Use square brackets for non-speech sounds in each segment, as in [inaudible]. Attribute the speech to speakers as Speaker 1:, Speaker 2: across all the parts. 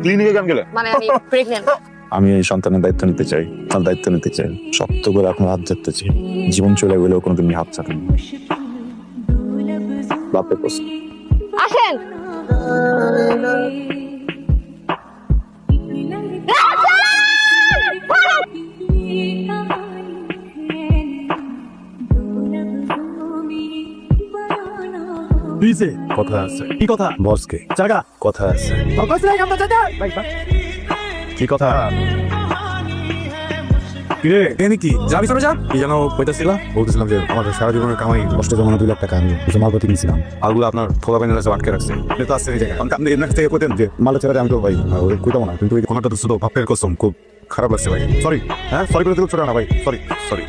Speaker 1: ক্লিনিকে কেন গেলেন
Speaker 2: মানে আমি প্রেগন্যান্ট [laughs]
Speaker 1: আমি এই সন্তানের দায়িত্ব নিতে চাই তার দায়িত্ব নিতে চাই শক্ত করে আপনার হাত ধরতে চাই। জীবন চলে গেলেও কোনো তুমি হাত ছাড়েন বাপে প্রশ্ন।
Speaker 2: আসেন।
Speaker 3: দিছে কথা আছে কি কথা বসকে জায়গা কথা আছে কি কথা কিরে নাকি যাবি চলে যা কি যেন কইতাছিলা বলতেছিলাম যে আমাদের সারা জীবনের কামাই কষ্ট জমানো দুই লাখ টাকা আমি কিছু মালপত্র কিনছিলাম আগুলো আপনার থোলা প্যানেল আছে আটকে রাখছে এটা তো আছে এই জায়গায় আমি- আপনি এর থেকে কইতেন যে মালের ছেড়ে আমি তো ভাই ওই কইতাম না কিন্তু এই কোনটা তো শুধু কসম খুব খারাপ লাগছে ভাই সরি হ্যাঁ সরি করে দিতে ছোট না ভাই সরি সরি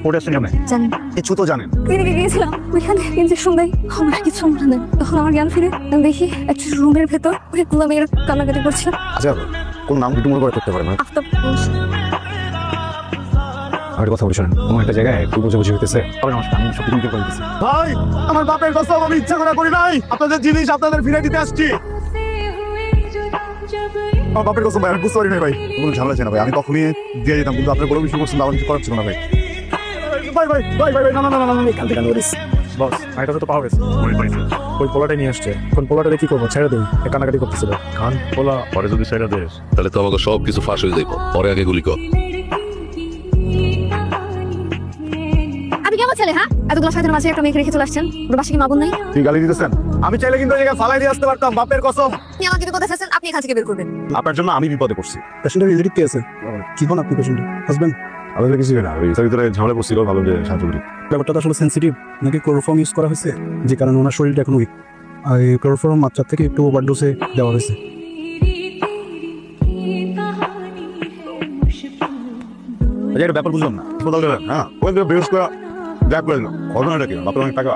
Speaker 3: রিপোর্ট আসছে কেমন
Speaker 2: জানি।
Speaker 3: কিছু তো জানেন।
Speaker 2: ক্লিনিকে গিয়েছিলাম। ওইখানে ইঞ্জেকশন দেয় আমার আর কিছু মনে নেই তখন আমার জ্ঞান ফিরে। আমি দেখি একটা রুমের ভেতর ওই মেয়ের কান্নাকাটি করছিল
Speaker 3: আচ্ছা কোন নাম একটু মনে করে করতে পারেন
Speaker 2: আফতাব
Speaker 3: আমার কথা বলি শোনেন কোনো একটা জায়গায় একটু বুঝে বুঝে হইতেছে। তবে নমস্কার আমি সব কিছু করে ভাই আমার বাপের কথা আমি ইচ্ছা করে করি নাই। আপনাদের জিনিস আপনাদের ফিরে দিতে আসছি। আমার বাপের কথা ভাই আমি বুঝতে পারি নাই ভাই। কোনো ঝামেলা ছিল না ভাই? আমি কখনই দিয়ে যেতাম কিন্তু আপনার বড় বিষয় করছেন আমার কিছু করার ছিল না ভাই। ভাই ভাই ভাই ভাই ভাই না না না না না কালকে কালকে করিস বস এটা তো পাওয়া গেছে। ওই পোলাটা নিয়ে আসছে। কোন পোলাটা কি করব? ছেড়ে দিই। কানাকাটি করতেছিল। কান পোলা।
Speaker 4: পরে যদি তাহলে তো আমাকে সব কিছু ফাঁস হয়ে যাইব। পরে আগে গুলি কর।
Speaker 2: আপনি কেমন ছেলে হ্যাঁ? এতগুলো সাইদের মাঝে একটা মেয়েকে রেখে চলে আসছেন? ওর বাসা কি মাগুন নাই?
Speaker 3: তুই গালি দিতেছেন। আমি চাইলে কিন্তু এই জায়গায় ফালাই দিয়ে আসতে পারতাম। বাপের কসম।
Speaker 2: আপনি আমাকে বিপদে ফেলছেন আপনি এখান থেকে বের করবেন।
Speaker 3: আপনার জন্য আমি বিপদে পড়ছি। পেশেন্টের ইলেকট্রিক কে আছে। কি কোন আপনি পেশেন্ট হাজবেন্ড আমাদের কিছু না ওই তার ভিতরে ঝামেলা পড়ছিল ভালো যে সাহায্য করি। ব্যাপারটা তো আসলে সেন্সিটিভ নাকি ক্লোরোফর্ম ইউজ করা হয়েছে? যে কারণে ওনার শরীরটা এখন উইক আর এই ক্লোরোফর্ম মাত্রার থেকে একটু ওভারডোসে দেওয়া হয়েছে।
Speaker 1: আচ্ছা ব্যাপার বুঝলাম না। গেলেন হ্যাঁ? ওই যে বেরোস করে দেখ করে দিলাম ঘটনাটা কি? অনেক টাকা।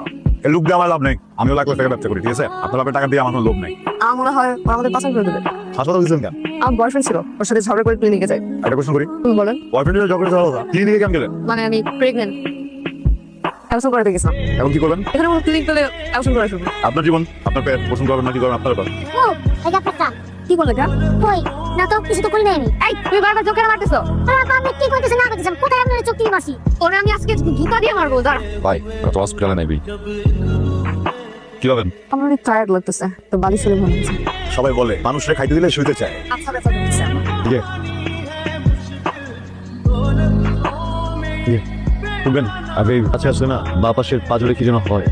Speaker 1: এই লোক দিয়ে আমার লাভ নেই। আমিও লাখ লাখ টাকা ব্যবসা করি ঠিক আছে? আপনার টাকা দিয়ে আমার কোনো লোভ নেই।
Speaker 2: আমার হয় আমাদের পছন্দ করে দেবে।
Speaker 1: হাসপাতাল কেন?
Speaker 2: আমার বয়ফ্রেন্ড ছিল ওর সাথে ঝগড়া করে ক্লিনিকে যাই।
Speaker 1: একটা কোশ্চেন করি?
Speaker 2: তুমি বলেন।
Speaker 1: বয়ফ্রেন্ডের ঝগড়া চালাও ক্লিনিকে কেন গেলেন?
Speaker 2: মানে আমি প্রেগনেন্ট অ্যাবসেন্ট করে গেছিলাম।
Speaker 1: এখন কি করবেন
Speaker 2: এখানে কোনো ক্লিনিক পেলে অ্যাবসেন্ট করে
Speaker 1: আপনার জীবন আপনার পেট পছন্দ করবেন না কি করবেন আপনার ব্যাপার?
Speaker 5: ও এটা আপনার
Speaker 2: কি বলে গা
Speaker 5: কই? না তো কিছু তো করি নাই আমি।
Speaker 2: এই বারবার মারতেছো?
Speaker 5: আর আপা আমি কি করতেছি না করতেছি? কোথায় আপনার চোখ মাসি
Speaker 2: ওরে আমি আজকে জুতা দিয়ে মারবো দাঁড়া।
Speaker 4: ভাই তো হসপিটালে
Speaker 1: কি
Speaker 2: আমার অনেক টায়ার্ড লাগতেছে তো
Speaker 3: সবাই বলে মানুষরা খাইতে দিলে শুইতে চায়।
Speaker 2: আচ্ছা ব্যথা করতেছে
Speaker 3: ঠিক আছে শুনবেন আগে কাছে আসলে না বা পাশের পাজরে কি যেন হয়।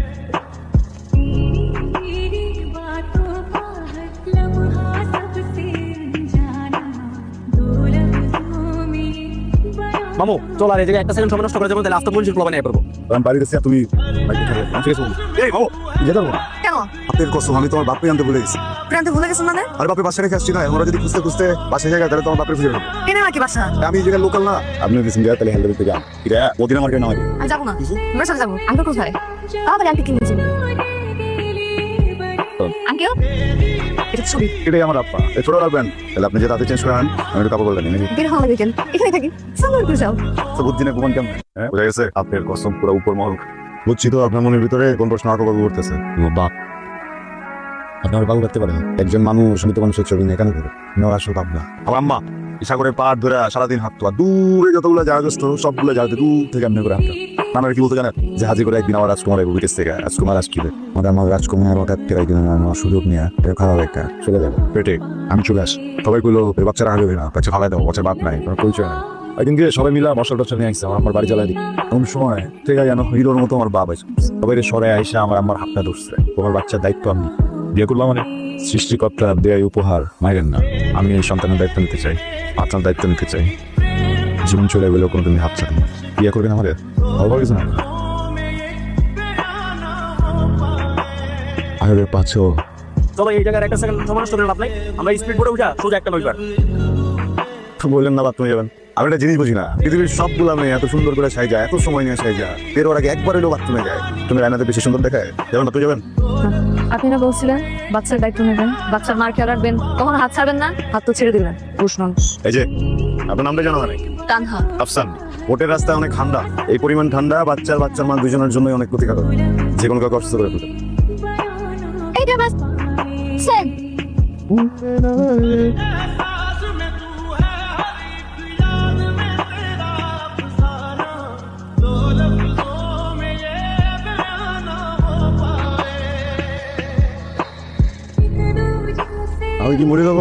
Speaker 6: মামু চল আর এই জায়গায় একটা সেকেন্ড সময় নষ্ট করে যাব তাহলে আস্তে পরিচিত প্লাবানে করব
Speaker 3: আমি বাড়িতে আছি, তুমি। আমি এই বাবু যেতে পারব না।
Speaker 2: কেন?
Speaker 3: আমি তোমার বাপকে আনতে ভুলে গেছি।
Speaker 2: প্রান্তে ভুলে গেছেন মানে?
Speaker 3: আর বাপের বাসা রেখে আসছি না আমরা যদি খুঁজতে খুঁজতে বাসে জায়গায় তাহলে তোমার বাপের খুঁজে পাবো
Speaker 2: এনে নাকি বাসা?
Speaker 3: আমি এই জায়গায় লোকাল না। আপনি তাহলে যান। এটা আমার কেন
Speaker 2: আমি যাব না। আমরা চলে যাব। আঙ্কেল কোথায়? আঙ্কেল? এটা ছবি।
Speaker 3: এটাই আমার আপা ছোট রাখবেন। তাহলে আপনি যে চেঞ্জ করে আনেন আমি একটু কাপড় বললেন
Speaker 2: বের হওয়া লাগে এখানে থাকি। সামনে করে যাও।
Speaker 3: তো বুদ্ধিনে ঘুমান কেমন? হ্যাঁ বোঝা গেছে আপনার কসম পুরো উপর মহল। বুঝছি তো আপনার মনের ভিতরে কোন প্রশ্ন আঁকা বাবু করতেছে। বাপ। আপনার বাবু রাখতে পারেন? একজন মানুষ মৃত মানুষের ছবি নিয়ে নেওয়ার আসল ভাবনা। আমার আম্মা সাগরে পাট ধরে সারাদিন হাঁটতো আর দূরে যতগুলো জায়গা আসতো সবগুলো জায়গাতে দূর থেকে আপনি করে হাঁটতো নানার কি বলতে জানেন? যে হাজি করে একদিন আমার রাজকুমার বিদেশ থেকে, রাজকুমার আসছিল আমাদের আমার রাজকুমার হঠাৎ করে একদিন আমার সুযোগ নিয়ে এটা খারাপ একটা চলে যাবে। পেটে, আমি চলে আসি। সবাই কইলো, "এ বাচ্চারা হারবে না, বাচ্চা ফালাই দাও বাচ্চা বাপ নাই, কোনো পরিচয় নাই। একদিন গিয়ে সবাই মিলা মশলা টসলা নিয়ে আসছে আমার বাড়ি জ্বালাই দিই এমন সময় ঠিক আছে জানো হিরোর মতো আমার বাপ আছে সবাই সরে আইসা আমার আমার হাতটা ধরছে। তোমার বাচ্চার দায়িত্ব আমি। বিয়ে করলাম মানে? সৃষ্টিকর্তা দেয় উপহার, মাইরেন না। আমি এই সন্তানের দায়িত্ব নিতে চাই আপনার দায়িত্ব নিতে চাই। জীবন চলে গেলেও কোনো তুমি হাত ছাড়েন। বিয়ে করবেন আমাদের? অল্প কিছু না। আরে পাঁচও
Speaker 6: চলো এই জায়গায় একটা সেকেন্ড সময় নষ্ট করে লাভ নাই। আমরা স্পিড বোর্ডে উঠা সোজা একটা নইবার
Speaker 3: বললেন না বাথরুমে যাবেন। আমি একটা জিনিস বুঝি না। পৃথিবীর সবগুলা মেয়ে এত সুন্দর করে সাইজা এত সময় নিয়ে সাইজা বের ওর আগে একবার এলো বাথরুমে যায়। তুমি রায়নাতে বেশি সুন্দর দেখায়? যাবেন না তুই যাবেন?
Speaker 2: আপনি না বলছিলেন বাচ্চার দায়িত্ব নেবেন। বাচ্চার মার খেয়াল রাখবেন। তখন হাত ছাড়বেন না হাত তো ছেড়ে দিলেন উষ্ণ
Speaker 3: এই যে আপনার নামটা জানা নেই।
Speaker 2: কানহা
Speaker 3: আফসান রাস্তায় অনেক ঠান্ডা। এই পরিমাণ ঠান্ডা বাচ্চার বাচ্চার মা দুজনের জন্যই অনেক ক্ষতিকারক। যে কোনো কাউকে অসুস্থ করে ফেলে
Speaker 5: এইটা বাস। সেন
Speaker 3: আমি কি মরে যাব?